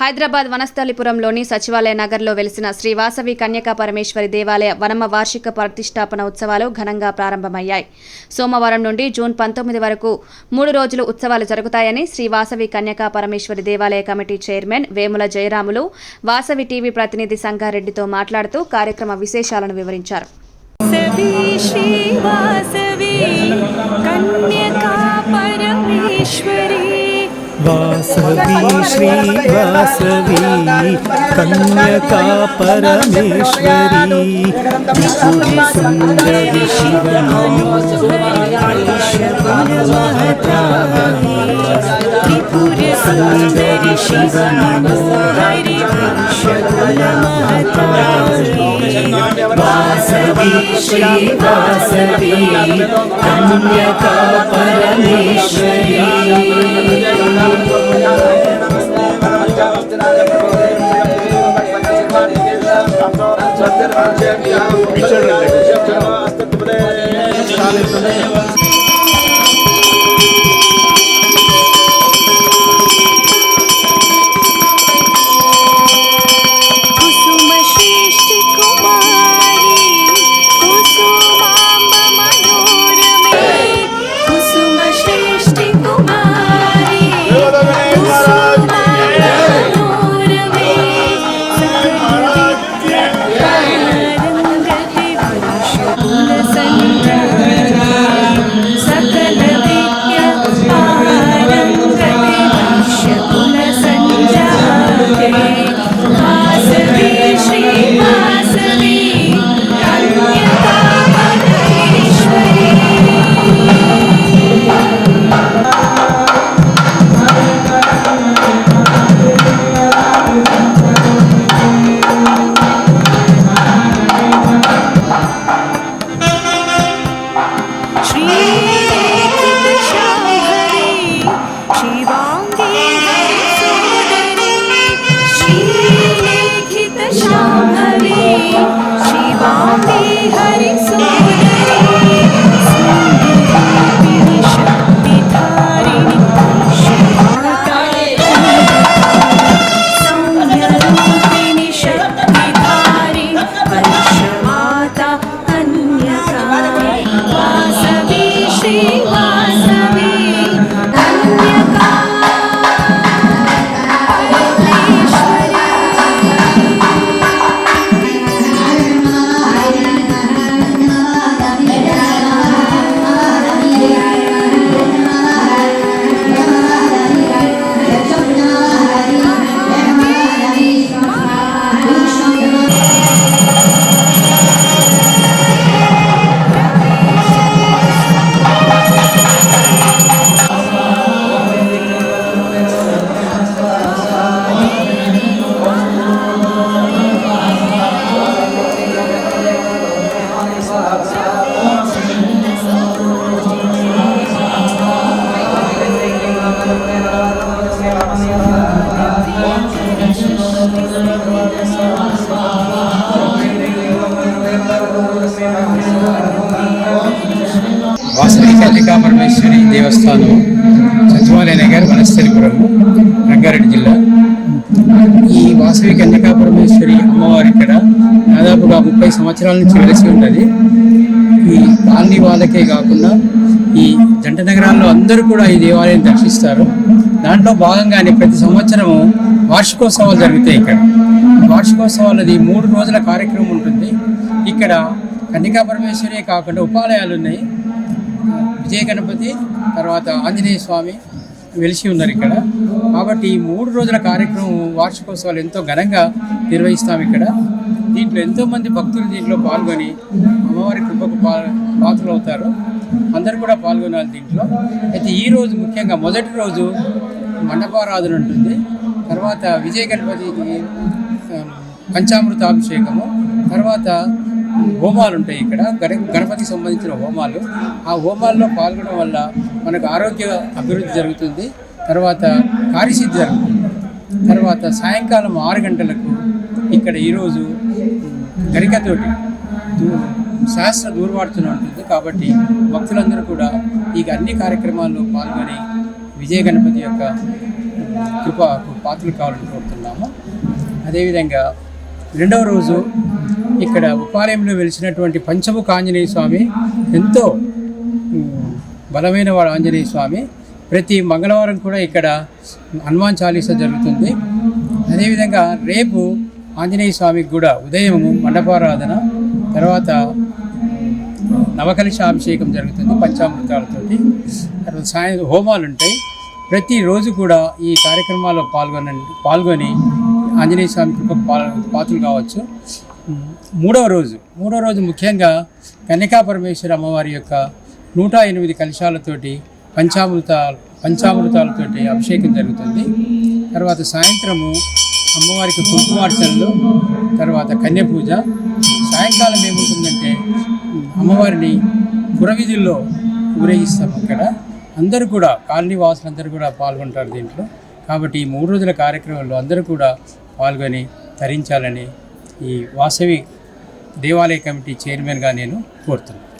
హైదరాబాద్ వనస్థలిపురంలోని సచివాలయ నగర్లో వెలిసిన శ్రీ వాసవి కన్యకా పరమేశ్వరి దేవాలయ వనమ వార్షిక ప్రతిష్టాపన ఉత్సవాలు ఘనంగా ప్రారంభమయ్యాయి. సోమవారం నుండి జూన్ పంతొమ్మిది వరకు మూడు రోజులు ఉత్సవాలు జరుగుతాయని శ్రీ వాసవి కన్యకా పరమేశ్వరి దేవాలయ committee chairman Vemula Jayaramulu Vasavi TV ప్రతినిధి సంగారెడ్డితో మాట్లాడుతూ కార్యక్రమ విశేషాలను వివరించారు. కన్యకా పరమేశ్వరి वासवी श्रीवासवी कन्यका परमेश्वरी त्रिपुरी सुन्दरि त्रिपुर सुन्दरि शिवमनोहरि वासवी ശ്രീവാസവി കന്യക പരമേശ്വരി. వాసవి పరమేశ్వరి దేవస్థానం సచివాలయ నగర్ వనస్థలిపురం రంగారెడ్డి జిల్లా. ఈ వాసవి కన్యకా పరమేశ్వరి అమ్మవారి ఇక్కడ దాదాపుగా ముప్పై సంవత్సరాల నుంచి వెలిసి ఉన్నది. ఈ కాలనీ వాళ్ళకే కాకుండా ఈ జంట నగరాల్లో అందరూ కూడా ఈ దేవాలయం దర్శిస్తారు. దాంట్లో భాగంగానే ప్రతి సంవత్సరము వార్షికోత్సవాలు జరుగుతాయి ఇక్కడ. వార్షికోత్సవాలది మూడు రోజుల కార్యక్రమం ఉంటుంది. ఇక్కడ కన్యకా పరమేశ్వరి కాకుండా ఉపాలయాలు ఉన్నాయి. విజయ గణపతి తర్వాత ఆంజనేయ స్వామి వెలిసి ఉన్నారు ఇక్కడ. కాబట్టి ఈ మూడు రోజుల కార్యక్రమం వార్షికోత్సవాలు ఎంతో ఘనంగా నిర్వహిస్తాం ఇక్కడ. దీంట్లో ఎంతోమంది భక్తులు దీంట్లో పాల్గొని అమ్మవారి కృపకు పా పాత్రలు అవుతారు అందరూ కూడా పాల్గొనాలి దీంట్లో. అయితే ఈ రోజు ముఖ్యంగా మొదటి రోజు మండపారాధన ఉంటుంది. తర్వాత విజయ గణపతికి పంచామృతాభిషేకము. తర్వాత హోమాలు ఉంటాయి ఇక్కడ. గణ గణపతికి సంబంధించిన హోమాలు. ఆ హోమాల్లో పాల్గొనడం వల్ల మనకు ఆరోగ్య అభివృద్ధి జరుగుతుంది. తర్వాత కార్యసిద్ధి జరుగుతుంది. తర్వాత సాయంకాలం ఆరు గంటలకు ఇక్కడ ఈరోజు గరికతోటి శాస్త్ర దూర్వార్చన ఉంటుంది. కాబట్టి భక్తులందరూ కూడా ఈ అన్ని కార్యక్రమాల్లో పాల్గొని విజయ గణపతి యొక్క కృప పాత్రలు కావాలని కోరుతున్నాము. అదేవిధంగా రెండవ రోజు ఇక్కడ ఉపాలయంలో వెలిసినటువంటి పంచముఖ ఆంజనేయ స్వామి ఎంతో బలమైన వాడు ఆంజనేయ స్వామి. ప్రతి మంగళవారం కూడా ఇక్కడ హనుమాన్ చాలీసా జరుగుతుంది. అదేవిధంగా రేపు ఆంజనేయ స్వామికి కూడా ఉదయము మండపారాధన తర్వాత నవకలశ అభిషేకం జరుగుతుంది పంచామృతాలతోటి. తర్వాత సాయంత్రం హోమాలు ఉంటాయి. ప్రతిరోజు కూడా ఈ కార్యక్రమాల్లో పాల్గొనండి పాల్గొని ఆంజనేయ స్వామి కృపకు పాత్రలు కావచ్చు. మూడవ రోజు మూడవ రోజు ముఖ్యంగా కన్యకా పరమేశ్వరి అమ్మవారి యొక్క నూట ఎనిమిది కలశాలతోటి పంచామృత పంచామృతాలతోటి అభిషేకం జరుగుతుంది. తర్వాత సాయంత్రము అమ్మవారికి కుంకుమార్చనలు తర్వాత కన్య పూజ. సాయంకాలం ఏముంటుందంటే అమ్మవారిని పురవీధుల్లో ఊరేగిస్తాం అక్కడ. అందరూ కూడా కాలనీ వాసులందరూ కూడా పాల్గొంటారు దీంట్లో. కాబట్టి ఈ మూడు రోజుల కార్యక్రమంలో అందరూ కూడా పాల్గొని తరించాలని ఈ వాసవి దేవాలయ కమిటీ చైర్మన్గా నేను కోరుతున్నాను.